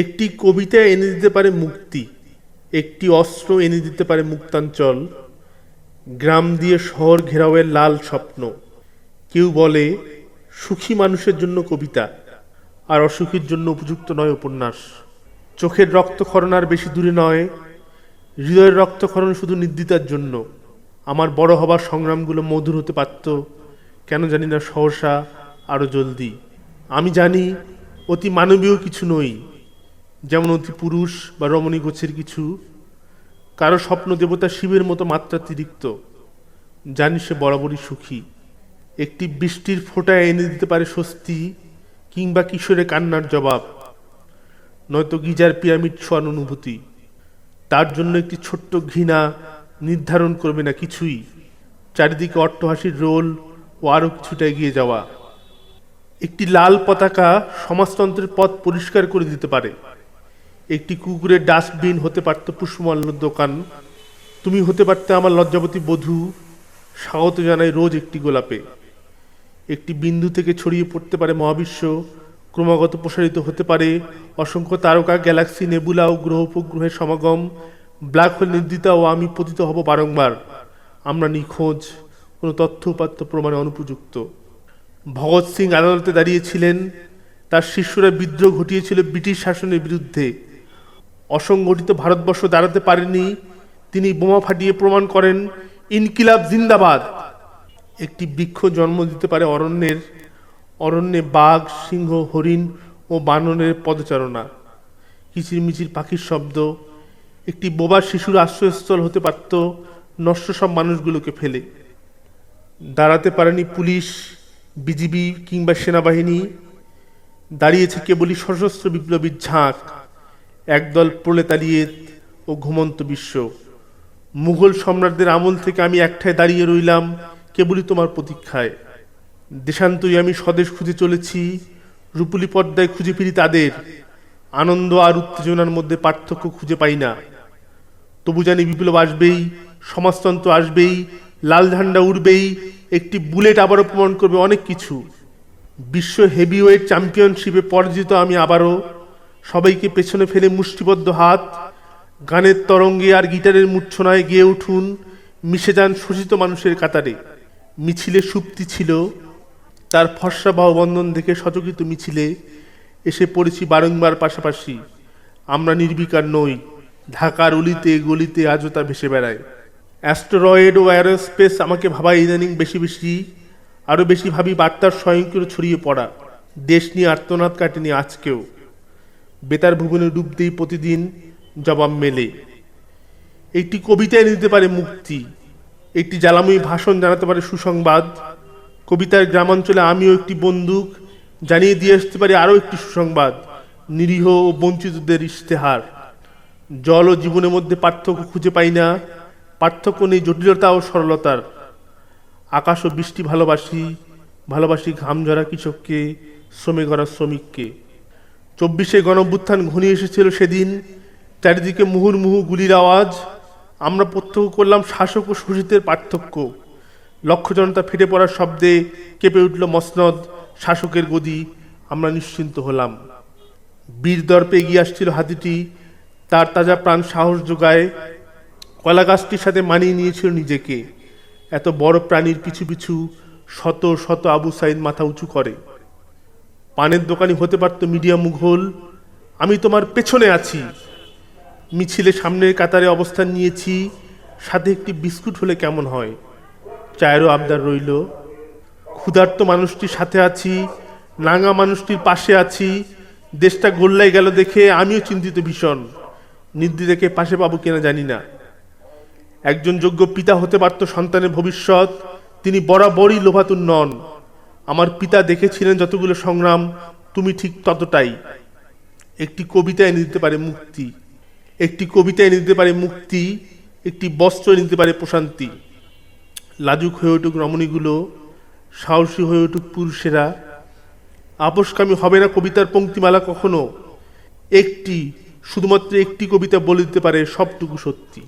একটি কবিতা এনে দিতে পারে মুক্তি, একটি অস্ত্র এনে দিতে পারে মুক্তাঞ্চল, গ্রাম দিয়ে শহর ঘেরাওয়ের লাল স্বপ্ন। কেউ বলে, সুখী মানুষের জন্য কবিতা, আর অসুখীর জন্য উপযুক্ত নয় উপন্যাস। চোখের রক্তক্ষরণ আর বেশি দূরে নয়, হৃদয়ের রক্তক্ষরণ শুধু নির্দিতার জন্য। আমার বড় হবার সংগ্রামগুলো মধুর হতে পারত, কেন জানি না সহসা আরও জলদি। আমি জানি, অতি মানবীয় কিছু নই যেমন অতি পুরুষ বা রমণী গোছের কিছু, কারও স্বপ্ন দেবতা শিবের মতো মাত্রাতিরিক্ত, জানি সে বরাবরই সুখী। একটি বৃষ্টির ফোঁটা এনে দিতে পারে স্বস্তি কিংবা কিশোরে কান্নার জবাব, নয়তো গিজার পিরামিড ছোঁয়ান অনুভূতি। তার জন্য একটি ছোট্ট ঘৃণা নির্ধারণ করবে না কিছুই। চারিদিকে অট্টহাসির রোল ও আরও কিছুটা এগিয়ে যাওয়া। একটি লাল পতাকা সমাজতন্ত্রের পথ পরিষ্কার করে দিতে পারে। একটি কুকুরের ডাস্টবিন হতে পারত পুষ্পমাল্যর দোকান। তুমি হতে পারতে আমার লজ্জাবতী বধূ। স্বাগত জানাই রোজ একটি গোলাপে। একটি বিন্দু থেকে ছড়িয়ে পড়তে পারে মহাবিশ্ব। ক্রমাগত প্রসারিত হতে পারে অসংখ্য তারকা, গ্যালাক্সি, নেবুলা ও গ্রহ উপগ্রহের সমাগম। ব্ল্যাক হোল নির্দিতা ও আমি পতিত হব বারংবার। আমরা নিখোঁজ। কোনো তথ্য উপাত্ত প্রমাণে অনুপযুক্ত। ভগৎ সিং আদালতে দাঁড়িয়েছিলেন। তার শিষ্যরা বিদ্রোহ ঘটিয়েছিল ব্রিটিশ শাসনের বিরুদ্ধে। অসংগঠিত ভারতবর্ষ দাঁড়াতে পারেনি তিনি বোমা ফাটিয়ে প্রমাণ করেন, ইনকিলাব জিন্দাবাদ। একটি বৃক্ষ জন্ম দিতে পারে অরণ্যের। অরণ্যে বাঘ, সিংহ, হরিণ ও বানরের পদচারণা। কিচিরমিচির পাখির শব্দ। একটি বোবা শিশুর আশ্রয়স্থল হতে পারত, নষ্ট সব মানুষগুলোকে ফেলে। দাঁড়াতে পারেনি পুলিশ, বিজিবি কিংবা সেনাবাহিনী। দাঁড়িয়েছে কেবলই সশস্ত্র বিপ্লবীর ঝাঁক। একদল প্রলেতালিয়েত ও ঘুমন্ত বিশ্ব। মুঘল সম্রাটদের আমল থেকে আমি একঠায় দাঁড়িয়ে রইলাম, কেবলই তোমার প্রতীক্ষায়। দেশান্তরী আমি স্বদেশ খুঁজে চলেছি, রূপুলি পর্দায় খুঁজে ফিরি তাদের। আনন্দ আর উত্তেজনার মধ্যে পার্থক্য খুঁজে পাই না। তবু জানি বিপ্লব আসবেই, সমাজতন্ত্র আসবেই, লাল ঝান্ডা উড়বেই, একটি বুলেট আবারও প্রমাণ করবে অনেক কিছু। বিশ্ব হেভিওয়েট চ্যাম্পিয়নশিপে পরাজিত আমি আবারও। সবাইকে পেছনে ফেলে মুষ্টিবদ্ধ হাত, গানের তরঙ্গে আর গিটারের মূর্ছনায় গেয়ে উঠুন মিশে যান শোষিত মানুষের কাতারে। মিছিলে সুপ্তি ছিল, তার ফর্সা বাহুবন্ধন দেখে সচকিত মিছিলে এসে পড়েছি বারংবার পাশাপাশি। আমরা নির্বিকার নই, ঢাকার অলিতে গলিতে আজও তা ভেসে বেড়ায়। অ্যাস্টেরয়েড ও অ্যারোস্পেস আমাকে ভাবায় ইদানিং বেশি বেশি, আরও বেশি ভাবি বার্তার স্বয়ংক্রিয় ছড়িয়ে পড়া। দেশ নিয়ে আর্তনাদ কাটেনি আজকেও। বেতার ভুবনে ডুবতেই প্রতিদিন জবাব মেলে। একটি কবিতায় নিতে পারে মুক্তি, একটি জ্বালাময়ী ভাষণ জানাতে পারে সুসংবাদ। কবিতার গ্রামাঞ্চলে আমিও একটি বন্দুক জানিয়ে দিয়ে আসতে পারি আরও একটি সুসংবাদ, নিরীহ ও বঞ্চিতদের ইশতেহার। জল ও জীবনের মধ্যে পার্থক্য খুঁজে পাই না, পার্থক্য নেই জটিলতা ও সরলতার। আকাশ ও বৃষ্টি ভালোবাসি ভালোবাসি ঘাম ঝরা কৃষককে, শ্রমে গড়া শ্রমিককে। চব্বিশে গণভ্যুত্থান ঘনিয়ে এসেছিল সেদিন। চারিদিকে মুহুর্মুহু গুলির আওয়াজ। আমরা প্রত্যক্ষ করলাম শাসক ও শোষিতের পার্থক্য। লক্ষ জনতা ফেটে পড়ার শব্দে কেঁপে উঠল মসনদ, শাসকের গদি। আমরা নিশ্চিন্ত হলাম। বীর দর্পে এগিয়ে আসছিল হাতিটি। তার তাজা প্রাণ সাহস যোগায় কলা গাছটির সাথে মানিয়ে নিয়েছিল নিজেকে। এত বড় প্রাণীর পিছু পিছু শত শত আবু সাইদ মাথা উঁচু করে। পানের দোকানি হতে পারত মিডিয়া মুঘল। আমি তোমার পেছনে আছি। মিছিলে সামনের কাতারে অবস্থান নিয়েছি। সাথে একটি বিস্কুট হলে কেমন হয়? চায়েরও আবদার রইল। ক্ষুধার্ত মানুষটির সাথে আছি। নাঙ্গা মানুষটির পাশে আছি। দেশটা গোল্লাই গেল দেখে আমিও চিন্তিত ভীষণ। নির্দিদেকে পাশে পাবো কিনা জানি না। একজন যোগ্য পিতা হতে পারত সন্তানের ভবিষ্যৎ। তিনি বরাবরই লোভাতুর নন। আমার পিতা দেখেছিলেন যতগুলো সংগ্রাম, তুমি ঠিক ততটাই। একটি কবিতায় এনে দিতে পারে মুক্তি। একটি কবিতায় এনে দিতে পারে মুক্তি, একটি বস্ত্র এনে দিতে পারে প্রশান্তি। লাজুক হয়ে উঠুক রমণীগুলো, সাহসী হয়ে উঠুক পুরুষেরা। আপসকামী হবে না কবিতার পঙ্ক্তিমালা কখনো। একটি, শুধুমাত্র একটি কবিতা বলে দিতে পারে সবটুকু সত্যি।